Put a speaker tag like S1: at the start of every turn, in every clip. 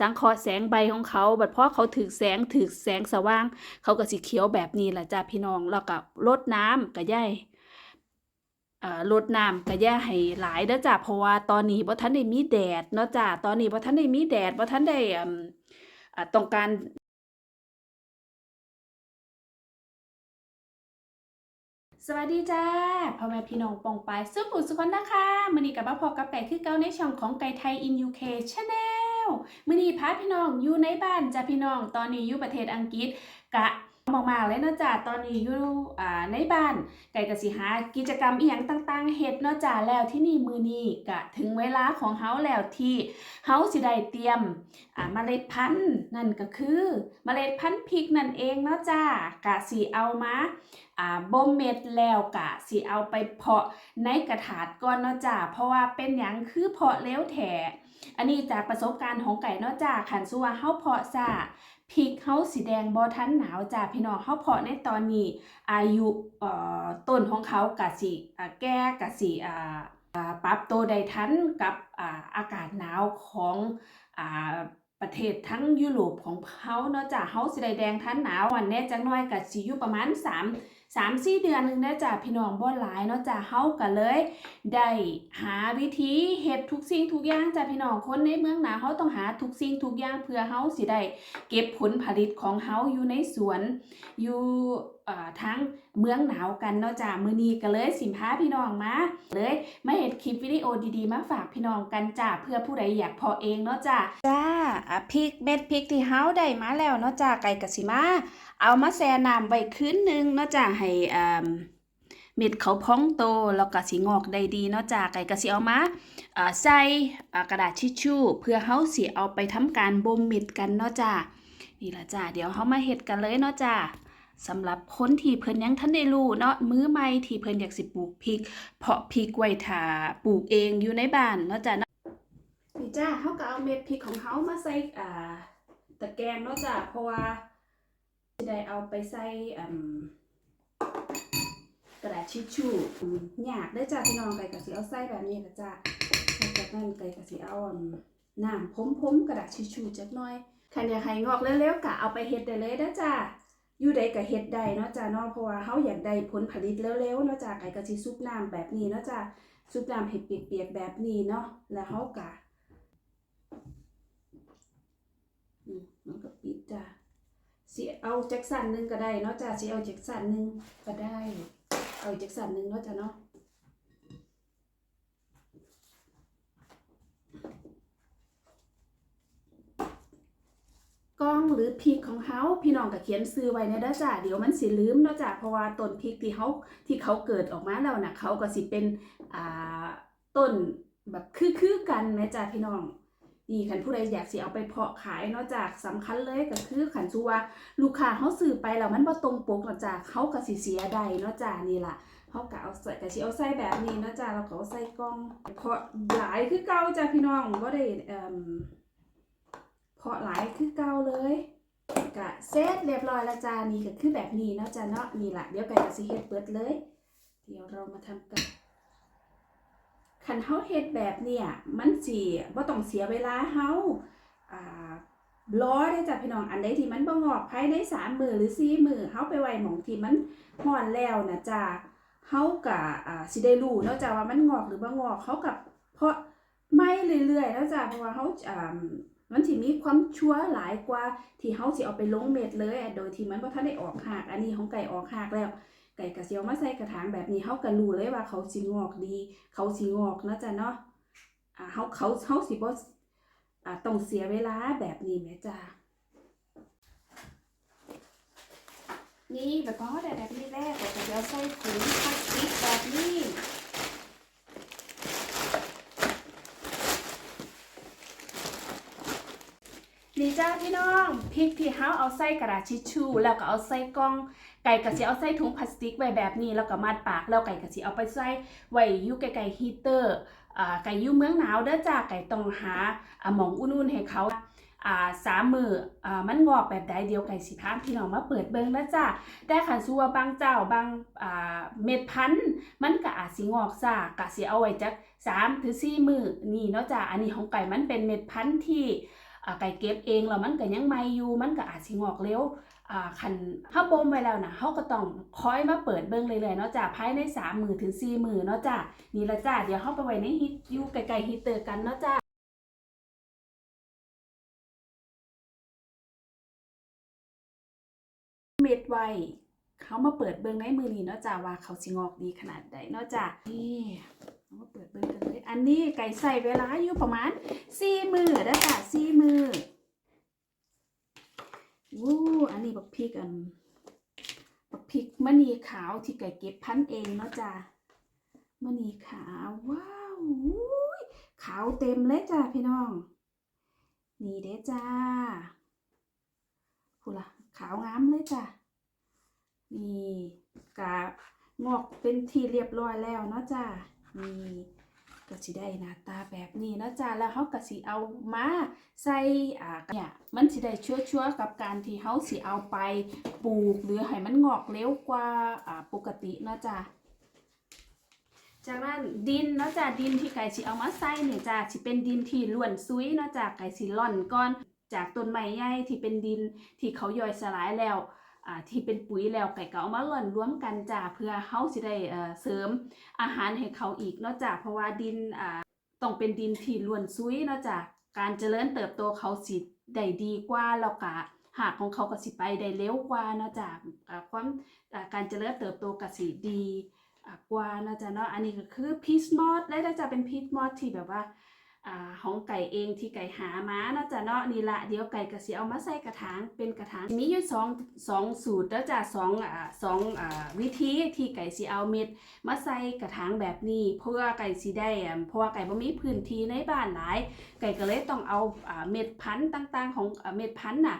S1: สังเคราะห์แสงใบของเขา บัดเพราะเขาถึกแสงถึกแสงสว่าง เขาก็สิเขียวแบบนี้แหละจ้าพี่น้องแล้วก็รดน้ำก็ย่ายเอ่อรดน้ำก็อย่าให้หลายเด้อจ้าเพราะว่าตอนนี้บ่ทันได้มีแดดเนาะจ้าตอนนี้บ่ทันได้มีแดดบ่ทันได้อ่าต้องการสวัสดีจ้าพ่อแม่พี่น้องปองปายสุขุสุขคนนะคะมื้อนี้กับมาพบกับไก่คือเก่าในช่องของไก่ไทยอินยูเคชแนล in UK Channel มื้อนี้พาพี่น้องอยู่ในบ้านจ้าพี่น้องตอนนี้อยู่ประเทศอังกฤษกะมากๆเลยเนาะจ้าตอนนี้อยู่อ่าในบ้านไก่ก็สิหากิจกรรมอีหยังต่างๆเฮ็ดเนาะจ้าแล้วที่นี่มื้อนี้กะถึงเวลาของเฮาแล้วที่เฮาสิได้เตรียมอ่าเมล็ดพันธุ์นั่นก็คือเมล็ดพันธุ์พริกนั่นเองเนาะจ้ากะสิเอามาอ่าบ่มเม็ดแล้วกะสิเอาไปเพาะในกระถาดก่อนเนาะจ้าเพราะว่าเป็นหยังคือเพาะเร็วแท้ อันนี้จากประสบการณ์ของไก่เนาะจ้าขันซัวเฮาเพาะซ่าพริกเฮาสีแดงบ่ทันหนาวจ้าพี่น้องเฮาเพาะในตอนนี้ อายุเอ่อต้นของเขากะสิแก่กะสิอ่าอ่าปรับตัวได้ทันกับอ่าอากาศหนาวของอ่า ประเทศทั้งยุโรปของเขาเนาะจ้ะเฮาสิได้แดงทันหนาววันแน่จักหน่อยก็สิอยู่ประมาณ3 3 4เดือนหนึงนะจ้ะพี่น้องบ่หลายเนาะจ้ะเฮาก็เลย ได้หาวิธีเฮ็ดทุกสิ่งทุกอย่างจ้ะพี่น้องคนในเมืองหนาวเฮาต้องหาทุกสิ่งทุกอย่างเพื่อเฮาสิได้เก็บผลผลิตของเฮาอยู่ในสวนอยู่ ทั้งเมืองหนาวกันเนาะจ้ะมื้อนี้ก็เลยสิพาพี่น้องมาเลยมาเห็นคลิปวิดีโอดีๆ มาฝากพี่น้องกันจ้าเพื่อผู้ใดอยากพอเองเนาะจ้าจ้าพริกเม็ดพริกที่เฮาได้มาแล้วเนาะจ้าไก่กะสิมาเอามาแช่น้ำไว้คืนหนึงเนาะจ้าให้อ่าเม็ดเขาพองโตแล้วก็สิงอกได้ดีเนาะจ้าไก่กะสิเอามาใส่กระดาษทิชชู่ เพื่อเฮาสิเอาไปทำการบ่มเม็ดกันเนาะจ้านี่ละจ้าเดี๋ยวเฮามาเฮ็ดกันเลยเนาะจ้า สำหรับคนที่เพิ่นยังทันได้รู้เนาะมื้อใหม่ที่เพิ่นอยากสิปลูกพริก เพาะพริกไว้ถ้าปลูกเองอยู่ในบ้านเนาะจ้ะเนาะนี่จ้าเขาก็เอาเม็ดพริกของเขามาใส่อ่าตะแกรงเนาะจ้ะเพราะว่าจะได้เอาไปใส่อืมกระดาษทิชชู่อืมยากได้จ้ะพี่น้องไก่ก็สิเอาใส่แบบนี้ละจ้ะหลังจากนั้นไก่ก็สิเอาน้ำพรมๆกระดาษทิชชู่จักหน่อยคันอยากให้งอกเร็วๆก็เอาไปเฮ็ดได้เลยเด้อจ้ะ อยู่ใดก็เฮ็ดได้เนาะจ้าเนาะเพราะว่าเฮาอยากได้ผลผลิตเร็วๆเนาะจ้าไก่ก็สิซุปน้ำแบบนี้เนาะจ้าซุปน้ำเห็ดเปียกๆแบบนี้เนาะแล้วเฮาก็อืมมันก็ปิดจ้าสิเอาแจ็คสันหนึงก็ได้เนาะจ้าสิเอาแจ็คสันหนึงก็ได้ เอาแจ็คสันหนึงเนาะจ้าเนาะ กล้องหรือพริกของเฮาพี่น้องก็เขียนซื้อไว้ในเด้อจ้าเดี๋ยวมันสิลืมเนาะจ้าเพราะว่าต้นพริกที่เฮาที่เขาเกิดออกมาแล้วน่ะเขาก็สิเป็นอ่าต้นแบบคือๆกันแม่จ้าพี่น้องนี่คันผู้ใดอยากสิเอาไปเพาะขายเนาะจ้าสำคัญเลยก็คือคันสูว่าลูกค้าเฮาซื้อไปแล้วมันบ่ตรงปกเนาะจ้าเขาก็สิเสียได้เนาะจ้านี่ล่ะเฮาก็เอาใส่ก็สิเอาใส่แบบนี้เนาะจ้าแล้วก็เอาใส่กล่องเพาะหลายคือเก่าจ้าพี่น้องบ่ได้เอ่อ เพาะหลายคือเก่าเลยกะเซตเรียบร้อยแล้วจ้านี่ก็คือแบบนี้เนาะจ้าเนาะนี่แหละเดี๋ยวไก่ก็สิเฮ็ดเปิดเลย เดี๋ยวเรามาทำกันคันเฮาเฮ็ดแบบเนี่ยมันสิบ่ต้องเสียเวลาเฮาอ่ารอได้จ้ะพี่น้องอันใดที่มันบ่งอกภายใน3มื้อหรือ4มื้อเฮาไปไว้หม่องที่มันฮ้อนแล้วนะจ้าเฮาก็อ่าสิได้รู้เนาะจ้าว่ามันงอกหรือบ่งอกเฮากับเพราะไม่เรื่อยๆแล้วจ้าเพราะว่าเฮาอ่า มันสิมีความชัวร์หลายกว่าที่เฮาสิเอาไปลงเม็ดเลยโดยที่มันบ่ทันได้ออกหากอันนี้ของไก่ออกหากแล้ว ไก่ก็สิเอามาใส่กระถางแบบนี้เฮาก็รู้เลยว่าเขาสิงอกดี เขาสิงอกนะจ้ะเนาะอ่าเฮาเขาเฮาสิบ่อ่าต้องเสียเวลาแบบนี้แหมจ้ะนี่แล้วก็ได้แบบนี้แรกก็จะเอาใส่ถุงพลาสติกแบบนี้ นี่จ้าพี่น้องพริกที่เฮาเอาใส่กระดาษทิชชู่แล้วก็เอาใส่กล่อง ไก่ก็สิเอาใส่ถุงพลาสติกไว้แบบนี้แล้วก็มัดปากแล้วไก่ก็สิเอาไปใส่ไว้ยู่ไกลๆฮีเตอร์อ่ไก่ยู่เมืองหนาวเด้อจ้าไก่ต้องหาอ่หมองอุ่นๆให้เขาอ่าสามมืออ่ามันงอกแบบใดเดียวไก่สิพาพี่น้องมาเปิดเบิ่งนะจ้าแต่คันซัวบางเจ้าบางอ่าเม็ดพันธุ์มันก็อาจสิงอกซ่ากะสิเอาไว้จัก3ถึง4มือนี่เนาะจ้าอันนี้ของไก่มันเป็นเม็ดพันธุ์ที่อ ไก่เก็บเองแล้วมันก็ยังใหม่อยู่มันก็อาจสิงอกเร็วคันเฮาบ่มไว้แล้วนะเฮาก็ต้องคอยมาเปิดเบิ่งเรื่อยๆเนาะจ้ะภายใน3มื้อถึง4มื้อเนาะจ้ะนี่ละจ้ะเดี๋ยวเฮาไปไว้ในฮีตอยู่ไกลๆฮีตเตอร์กันเนาะจ้ะเม็ดไว้เขามาเปิดเบิ่งในมือนี้เนาะจ้าว่าเขาสิงอกดีขนาดใดเนาะจ้านี่ เอามาเปิดเบิ่งกันเลย อันนี้ไก่ใส่เวลาอยู่ประมาณสี่มือนะจ้าสี่มือวู้อันนี้บักพริกอันบักพริกมะนีขาวที่ไก่เก็บพันเองเนาะจ้ามะนีขาวว้าวขาวเต็มเลยจ้าพี่น้อง นี่เด้จ้าพูดละขาวงามเลยจ้ะนี่กะงอกเป็นที่เรียบร้อยแล้วเนาะจ้ะ นี่ก็สิได้หน้าตาแบบนี้นะจ้ะแล้วเขาก็สิเอามาใส่อ่าเนี่ยมันสิได้ชัวร์ๆกับการที่เขาสิเอาไปปลูกหรือให้มันงอกเร็วกว่าอ่าปกตินะจ้ะจากนั้นดินเนาะจ้ะดินที่ไก่สิเอามาใส่เนี่ยจ้ะสิเป็นดินที่ล้วนซุยเนาะจ้ะไก่สิล่อนก่อนจากต้นไม้ใหญ่ที่เป็นดินที่เขาย่อยสลายแล้ว ที่เป็นปุ๋ยแล้วไก่ก็เอามาหล่อนรวมกันจ้าเพื่อเฮาสิได้เสริมอาหารให้เขาอีกเนาะจ้าเพราะว่าดินต้องเป็นดินที่ล้วนซุยเนาะจ้าการเจริญเติบโตเขาสิได้ดีกว่าแล้วก็หากของเขาก็สิไปได้เร็วกว่าเนาะจ้าอ่าความการเจริญเติบโตก็สิดีกว่าเนาะจ้าเนาะอันนี้ก็คือพีชมอสและน่าจะเป็นพีชมอสที่แบบว่า อ่าของไก่เองที่ไก่หามาเนาะจ้ะเนาะนี่ละเดี๋ยวไก่ก็สิเอามาใส่กระถางเป็นกระถางมีอยู่สองสองสูตรแล้วจ้ะสองอ่าสองอ่าวิธีที่ไก่สิเอาเม็ด มาใส่กระถางแบบนี้ เพื่อไก่สิได้เพราะว่าไก่บ่มีพื้นที่ในบ้านหลาย ไก่ก็เลยต้องเอาอ่าเม็ดพันธุ์ต่างๆ ของเม็ดพันธุ์น่ะ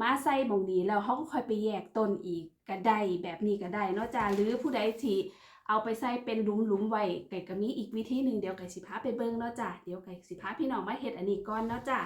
S1: มาใส่หมองนี้แล้วเขาก็ค่อยไปแยกต้นอีกก็ได้แบบนี้ก็ได้เนาะจ้ะหรือผู้ใดที่ เอาไปใส่เป็นหลุมๆไว้ไก่ก็มีอีกวิธีหนึ่งเดี๋ยวไก่สิพาไปเบิ่งเนาะจ้ะเดี๋ยวไก่สิพาพี่น้องมาเฮ็ดอันนี้ก่อนเนาะจ้ะ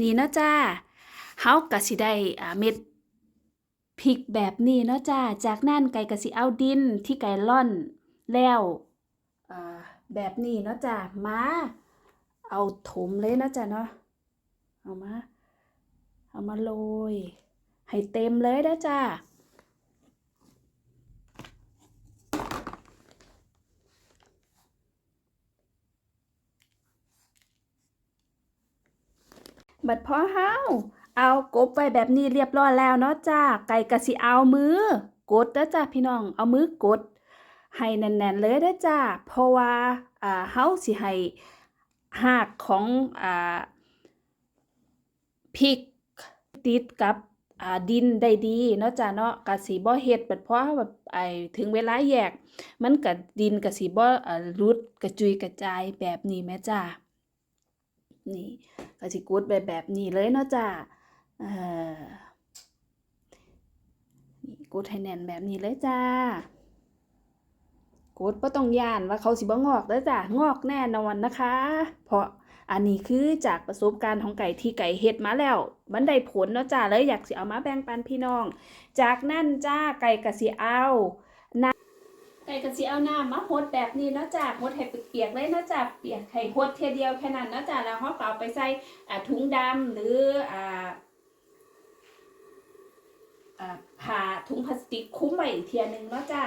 S1: นี่เนาะจ้าเฮาก็สิได้อ่าเม็ดพริกแบบนี้เนาะจ้าจากนั้นไก่ก็สิเอาดินที่ไก่ล่อนแล้วอ่าแบบนี้เนาะจ้ามาเอาถมเลยนะจ้าเนาะเอามา เอามาโรยให้เต็มเลยนะจ้า บัดพอเฮาเอากบไว้แบบนี้เรียบร้อยแล้วเนาะจ้าไก่กะสิเอามือกดเด้อจ้าพี่น้องเอามือกด ให้แน่นๆเลยเด้อจ้าเพราะว่าอ่าเฮาสิให้หากของอ่าพริกติดกับอ่าดินได้ดีเนาะจ้าเนาะกะสิบ่เฮ็ดบัดพอแบบไอถึงเวลาแยก มันก็ดินกะสิบ่อ่ารุดกระจุยกระจายแบบนี้แม่จ้า นี่ก็สิกดแบบแบบนี้เลยเนาะจ้าเออนี่กดให้แน่นแบบนี้เลยจ้ากดบ่ต้องย่านว่าเขาสิบ่งอกเด้อจ้างอกแน่นอนนะคะ เพราะอันนี้คือจากประสบการณ์ของไก่ที่ไก่เฮ็ดมาแล้ว มันได้ผลเนาะจ้าเลยอยากสิเอามาแบ่งปันพี่น้อง จากนั้นจ้าไก่ก็สิเอา ก่กะสิเอาน้ำมาหดแบบนี้นะจ้ะหดให้เปียกๆเลยนะจ้ะเปียกให้หดเทียเดียวแค่นั้นนะจ้ะแล้วเราก็เอาไปใส่ถุงดำหรืออ่าอ่าผ้าถุงพลาสติกคุ้มไว้อีกเทียนึงเนาะจ้ะ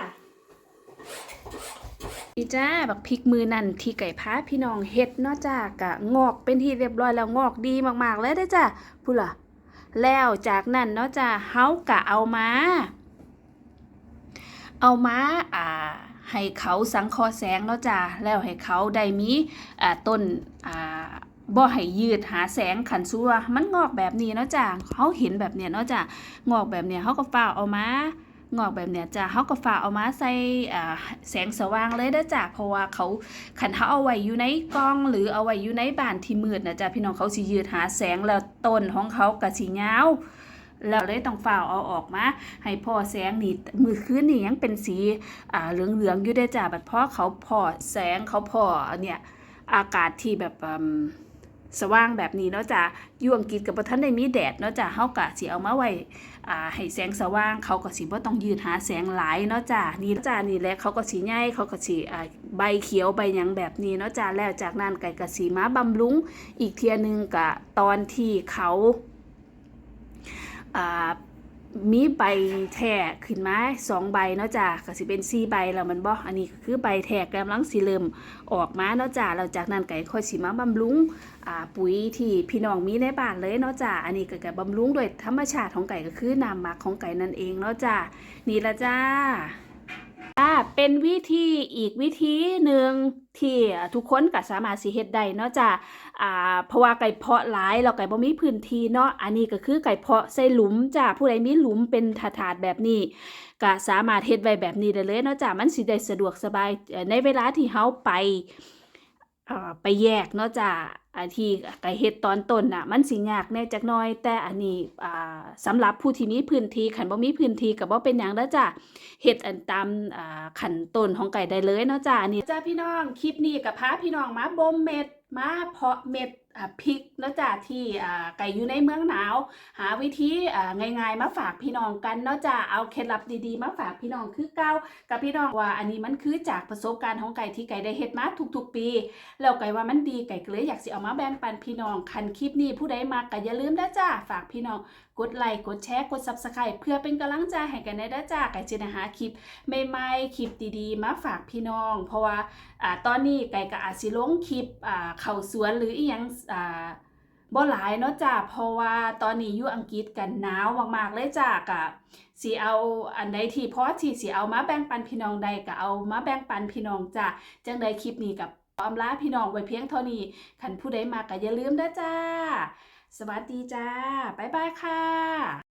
S1: นี่จ้าบักพริกมือนั่นที่ไก่พาพี่น้องเฮ็ดเนาะจ้ากะงอกเป็นที่เรียบร้อยแล้วงอกดีมากๆเลยเด้จ้ะพูดล่ะแล้วจากนั้นเนาะจ้ะเฮากะเอามา เอามาอ่า ให้เขาสังคราะห์แสงเนาะจ้าแล้วให้เขาได้มีต้นบ่ให้ยืดหาแสงขันซัวมันงอกแบบนี้เนาะจ้าเขาเห็นแบบเนี้ยเนาะจ้างอกแบบเนี้ยเขาก็ฝ้าเอามางอกแบบเนี้ยจ้าเขาก็ฝ้าเอามาใส่แสงสว่างเลยเด้อจ้าเพราะว่าเขาขันเขาเอาไว้อยู่ในกล่องหรือเอาไว้อยู่ในบ้านที่มืดนะจ้าพี่น้องเขาสิยืดหาแสงแล้วต้นของเขาก็สิยา แล้วเลยต้องฝ่าเอาออกมา ให้พ่อแสงนี่มือคืนนี่ยังเป็นสีอ่าเหลืองๆองอยู่ได้จ้าบัดพอเขาพอแสงเขาพอเนี่ยอากาศที่แบบสว่างแบบนี้เนาะจ้าอยู่อังกฤษกับบ่ทันได้มีแดดเนาะจ้าเฮากะสิเอามาไว้อ่าให้แสงสว่างเขาก็สิบ่ต้องยืนหาแสงหลายเนาะจ้านี่จ้านี่แหละเขาก็สิใหญ่เขาก็สิอ่าใบเขียวใบหยังแบบนี้เนาะจ้าแล้วจากนั้นไก่ก็สิมาบำรุงอีกเทียนึงกะตอนที่เขา มีใบแทกขึ้นมาสองใบเนาะจ้ะก็สิเป็นสี่ใบแล้วมันบ่อันนี้ก็คือใบแทกกำลังสีเริ่มออกมาเนาะจ้ะแล้วจากนั้นไก่ค่อยสิมาบำรุงอ่าปุ๋ยที่พี่น้องมีในบ้านเลยเนาะจ้ะอันนี้ก็ก็บำรุงโดยธรรมชาติของไก่ก็คือน้ำหมักของไก่นั่นเองเนาะจ้ะนี่ละจ้า อ่าเป็นวิธีอีกวิธีหนึ่งที่ทุกคนก็สามารถสิเฮ็ดได้เนาะจ้ะอ่าเพราะว่าไก่เพาะหลายแล้วไก่บ่มีพื้นที่เนาะอันนี้ก็คือไก่เพาะใส่หลุมจ้าผู้ใดมีหลุมเป็นถาดแบบนี้ก็สามารถเฮ็ดไว้แบบนี้ได้เลยเนาะจ้ามันสิได้สะดวกสบายในเวลาที่เฮาไปอ่อไปแยกเนาะจ้าอัน ที่ไก่เฮ็ดตอนต้นน่ะมันสิยากแน่จักน้อย แต่อันนี้อ่าสำหรับผู้ที่มีพื้นที่คันบ่มีพื้นที่ก็บ่เป็นหยังแล้วจ้ะเฮ็ดอันตามอ่าขั้นต้นของไก่ได้เลยเนาะจ้ะอันนี้จ้าพี่น้องคลิปนี้ก็พาพี่น้องมาบ่มเม็ดมาเพาะเม็ด พริกนะจ้ะที่อ่าไก่อยู่ในเมืองหนาว หาวิธีอ่าง่ายๆ มาฝากพี่น้องกันเนาะจ้ะเอาเคล็ดลับดีๆ มาฝากพี่น้องคือเก้ากับพี่น้องว่าอันนี้มันคือจากประสบการณ์ของไก่ที่ไก่ได้เฮ็ดมาทุกๆปี แล้วไก่ว่ามันดีไก่ก็เลยอยากสิเอามาแบ่งปันพี่น้องคันคลิปนี้ผู้ใดมากก็อย่าลืมนะจ้ะฝากพี่น้องกดไลค์กดแชร์กด Subscribe เพื่อเป็นกำลังใจให้กันได้นะจ้ะไก่จะหาคลิปใหม่ๆคลิปดีๆ มาฝากพี่น้อง เพราะว่าอ่าตอนนี้ไก่ก็อาจสิลงคลิปอ่าเข้าสวนหรืออีหยังอ่าบ่หลายเนาะจ้ะเพราะว่าตอนนี้อยู่อังกฤษกันหนาวมากๆเลยจ้ะกะสิเอาอันใดที่พอที่สิเอามาแบ่งปันพี่น้องใดก็เอามาแบ่งปันพี่น้องจ้ะจังใดคลิปนี้กับอมลาพี่น้องไว้เพียงเท่านี้คันผู้ใดมาก็อย่าลืมนะจ้า สวัสดีจ้า บ๊ายบายค่ะ